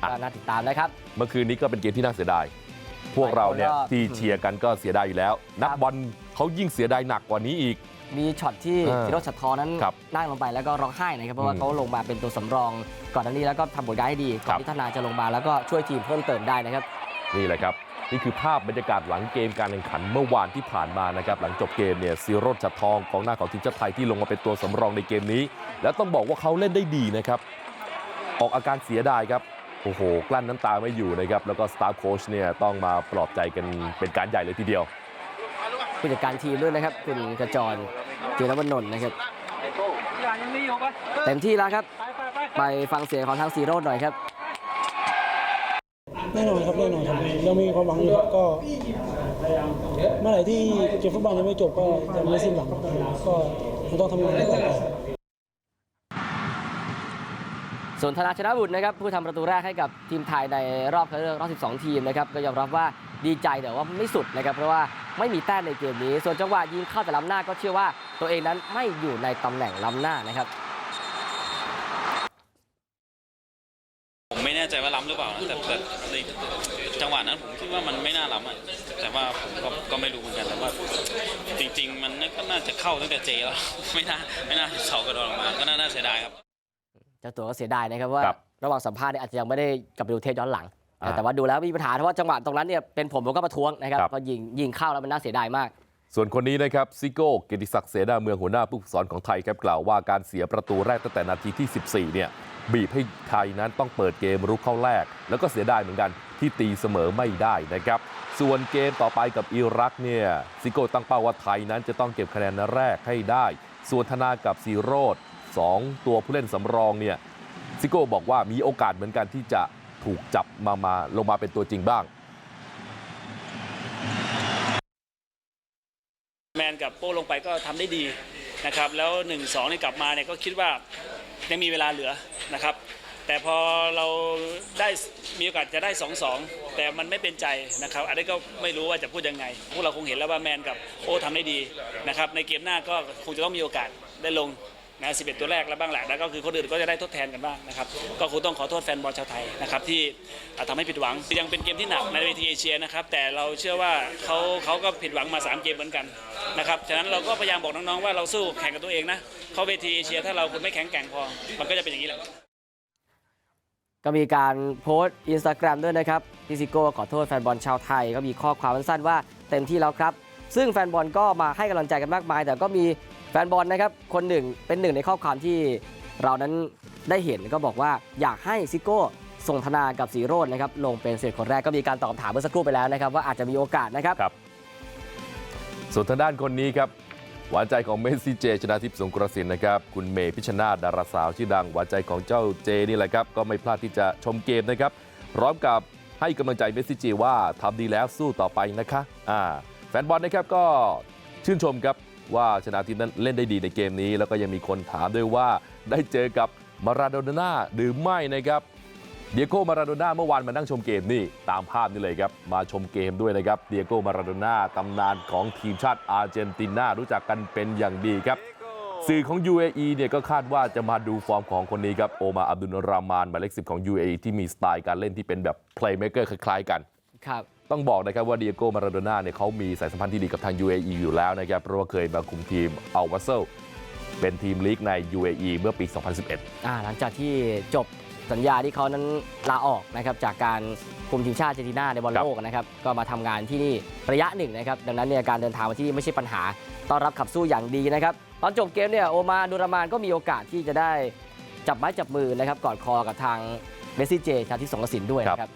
ก็น่าติดตามนะครับ เมื่อคืนนี้ก็เป็นเกมที่น่าเสียดาย พวกเราเนี่ยหลายคนก็ที่เชียร์กันก็เสียดายอยู่แล้ว นักบอลเขายิ่งเสียดายหนักกว่านี้อีก มีช็อตที่อ่าธีโรจน์ชัดทอนั้นครับนั่งลงไปแล้วก็ร้องไห้นะครับเพราะว่าอืมเขาลงมาเป็นตัวสำรองก่อนหน้านี้แล้วก็ทำผลงานให้ดีก่อครันบที่ธนาจะลงมาแล้วก็ช่วยทีมเพิ่มเติมได้นะครับ นี่แหละครับนี่คือภาพบรรยากาศหลังเกมการแข่งขันเมื่อวานที่ผ่านมานะครับ หลังจบเกมเนี่ยซีโรจน์จัดทองของหน้าของทีมชาติไทยที่ลงมาเป็นตัวสำรองในเกมนี้ แล้วต้องบอกว่าเขาเล่นได้ดีนะครับ ออกอาการเสียดายครับ โอ้โห กลั้นน้ำตาไม่อยู่นะครับ แล้วก็สตาฟโค้ชเนี่ยต้องมาปลอบใจกันเป็นการใหญ่เลยทีเดียว ผู้จัดการทีมด้วยนะครับ คุณกระจรเจรวนนท์นะครับ เต็มที่แล้วครับ ไปฟังเสียงของทางซีโร่หน่อยครับแน่นอนครับแน่นอนครับยังมีความหวังอยู่ครับก็เมื่อไหร่ที่เกมฟุตบอลยังไม่จบก็ยังไม่สิ้นหวังก็คงต้องทำงานต่อไป ส่วนธนาชนะบุตรนะครับผู้ทำประตูแรกให้กับทีมไทยในรอบคัดเลือกรอบ 12 ทีมนะครับก็ยอมรับว่าดีใจแต่ว่าไม่สุดนะครับเพราะว่าไม่มีแต้มในเกมนี้ ส่วนจังหวะยิงเข้าแต่ล้ำหน้าก็เชื่อว่าตัวเองนั้นไม่อยู่ในตำแหน่งล้ำหน้านะครับผมไม่แน่ใจว่าล้ำหรือเปล่านะแต่แต่ในจังหวะนั้นผมคิดว่ามันไม่น่าล้ำอะแต่ว่าผมก็ก็ไม่รู้เหมือนกันแต่ว่า จริง ๆ มันก็น่าจะเข้าตั้งแต่เจแล้ว ไม่น่าไม่น่าเสากระโดดออกมา ก็น่าน่าเสียดายครับ เจ้าตัวก็เสียดายนะครับว่าครับระหว่างสัมภาษณ์เนี่ยอาจจะยังไม่ได้กลับไปดูเทปย้อนหลังอ่าแต่ว่าดูแล้วมีปัญหาเพราะว่าจังหวะตรงนั้นเนี่ยเป็นผมผมก็ประท้วงนะครับครับเพราะยิงยิงเข้าแล้วมันน่าเสียดายมากส่วนคนนี้นะครับซิโก้เกียรติศักดิ์เสนาเมืองหัวหน้าผู้ฝึกสอนของไทยครับกล่าวว่าการเสียประตูแรกตั้งแต่นาทีที่ 14 เนี่ยบีบให้ไทยนั้นต้องเปิดเกมรุกเข้าแรก แล้วก็เสียดายเหมือนกันที่ตีเสมอไม่ได้นะครับ ส่วนเกมต่อไปกับอิรักเนี่ยซิโก้ตั้งเป้าว่าไทยนั้นจะต้องเก็บคะแนนแรกให้ได้ ส่วนธนากับซีโรด สองตัวผู้เล่นสำรองเนี่ยซิโก้บอกว่ามีโอกาสเหมือนกันที่จะถูกจับมามาลงมาเป็นตัวจริงบ้าง แมนกับโป้ลงไปก็ทำได้ดีนะครับแล้ว1นสองนี่กลับมาเนี่ยก็คิดว่ายังมีเวลาเหลือนะครับ แต่พอเราได้มีโอกาสจะได้2อสองแต่มันไม่เป็นใจนะครับ อันนี้ก็ไม่รู้ว่าจะพูดยังไง พวกเราคงเห็นแล้วว่าแมนกับโป้ทำได้ดีนะครับในเกมหน้าก็คงจะต้องมีโอกาสได้ลง นะ11ตัวแรกแล้วบ้างแหละแล้วก็คือคนอื่นก็จะได้ทดแทนกันบ้างนะครับก็คงต้องขอโทษแฟนบอลชาวไทยนะครับที่อ่าทำให้ผิดหวังยังเป็นเกมที่หนักในเวทีเอเชียนะครับแต่เราเชื่อว่าเขาเขาก็ผิดหวังมาสามเกมเหมือนกันนะครับฉะนั้นเราก็พยายามบอกน้องๆว่าเราสู้แข่งกับตัวเองนะเขาเวทีเอเชียถ้าเราคุณไม่แข็งแกร่งพอมันก็จะเป็นอย่างนี้แหละก็มีการโพสต์อินสตาแกรมด้วยนะครับพี่ซิโก้ขอโทษแฟนบอลชาวไทย ก็มีข้อความสั้นๆว่าเต็มที่แล้วครับ ซึ่งแฟนบอลก็มาให้กำลังใจกันมากมาย แต่ก็มี แฟนบอลนะครับคนหนึ่งเป็นหนึ่งในข้อความที่เรานั้นได้เห็นก็บอกว่าอยากให้ซิโก้ส่งธนากับสีโรจน์นะครับลงเป็นเสร็คนแรกก็มีการตอบถามเมื่อสักครู่ไปแล้วนะครับ ว่าอาจจะมีโอกาสนะครับครับ ส่วนทางด้านคนนี้ครับหวานใจของเมสซี่เจ ชนาทิพย์สงกรสินนะครับคุณเมย์พิชนาดาราสาวชื่อดังหวานใจของเจ้าเจนี่แหละครับก็ไม่พลาดที่จะชมเกมนะครับพร้อมกับให้กำลังใจเมสซี่เจว่าทำดีแล้วสู้ต่อไปนะคะอ่าแฟนบอลนะครับก็ชื่นชมครับ ว่าชนาทิพย์นั้นเล่นได้ดีในเกมนี้แล้วก็ยังมีคนถามด้วยว่าได้เจอกับมาราโดน่าหรือไม่นะครับเดียโก้มาราโดน่าเมื่อวานมานั่งชมเกมนี่ตามภาพนี่เลยครับมาชมเกมด้วยนะครับเดียโก้มาราโดน่าตำนานของทีมชาติอาร์เจนตินารู้จักกันเป็นอย่างดีครับสื่อของ UAE เนี่ยก็คาดว่าจะมาดูฟอร์มของคนนี้ครับโอมาอับดุลรามานหมายเลขสิบของ UAE ที่มีสไตล์การเล่นที่เป็นแบบ playmaker คล้ายๆกันครับ ต้องบอกนะครับว่าเดียโก้มาราโดน่าเนี่ยเขามีสายสัมพันธ์ที่ดีกับทาง UAE อยู่แล้วนะครับเพราะว่าเคยมาคุมทีมอัลวัสเซลเป็นทีมลีกใน UAE เมื่อปี 2011อ่าหลังจากที่จบสัญญาที่เขานั้นลาออกนะครับจากการคุมทีมชาติเจนตินาในบอลโลกนะครับก็มาทำงานที่นี่ระยะหนึ่งนะครับดังนั้นเนี่ยการเดินทางมาที่นี่ไม่ใช่ปัญหาต้อนรับขับสู้อย่างดีนะครับตอนจบเกมเนี่ยโอมาดูรามานก็มีโอกาสที่จะได้จับไม้จับมือนะครับกอดคอกับทางเมสซี่เจชาทิสงกสินด้วยนะครับ